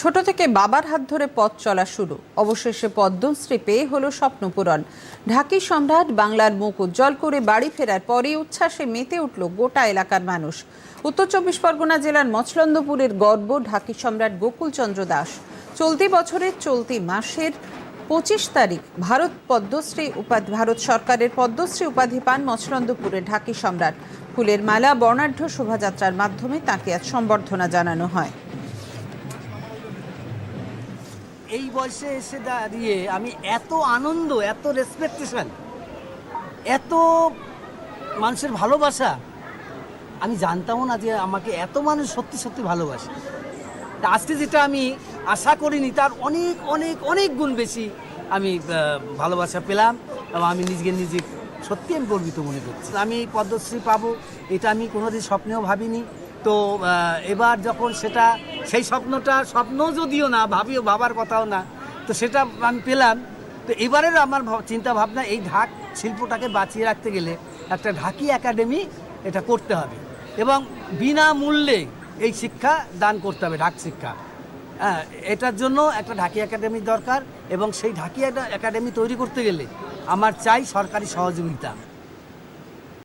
ছোট থেকে বাবার হাত ধরে পথ চলা শুরু। অবশেষে পদ্মশ্রী পেয়ে হলো স্বপ্ন পূরণ। ঢাকি সম্রাট বাংলার মুখ উজ্জ্বল করে বাড়ি ফেরার পরে উচ্ছ্বাসে মেতে উঠল গোটা এলাকার মানুষ। উত্তর চব্বিশ পরগনা জেলার মচলন্দপুরের গর্ব ঢাকি সম্রাট গোকুলচন্দ্র দাস। চলতি বছরের চলতি মাসের পঁচিশ তারিখ ভারত পদ্মশ্রী উপাধি, ভারত সরকারের পদ্মশ্রী উপাধি পান মচলন্দপুরের ঢাকি সম্রাট। ফুলের মালা, বর্ণাঢ্য শোভাযাত্রার মাধ্যমে তাকে আজ সম্বর্ধনা জানানো হয়। এই বয়সে এসে দাঁড়িয়ে আমি এত আনন্দ, এত রেসপেকটেশন এত মানুষের ভালোবাসা, আমি জানতামও না যে আমাকে এত মানুষ সত্যি সত্যি ভালোবাসে। তা আজকে যেটা আমি আশা করিনি, তার অনেক অনেক অনেক গুণ বেশি আমি ভালোবাসা পেলাম এবং আমি নিজেকে নিজে সত্যি আমি গর্বিত মনে করছি। আমি পদ্মশ্রী পাবো, এটা আমি কোনোদিন স্বপ্নেও ভাবিনি। তো এবার যখন সেটা সেই স্বপ্নটা, স্বপ্ন যদিও না, ভাবিও, ভাবার কথাও না, তো সেটা আমি পেলাম। তো এবারের আমার চিন্তা ভাবনা এই ঢাক শিল্পটাকে বাঁচিয়ে রাখতে গেলে একটা ঢাকি একাডেমি এটা করতে হবে এবং বিনামূল্যে এই শিক্ষা দান করতে হবে, ঢাক শিক্ষা। হ্যাঁ এটার জন্য একটা ঢাকি একাডেমি দরকার এবং সেই ঢাকি একাডেমি তৈরি করতে গেলে আমার চাই সরকারি সহযোগিতা।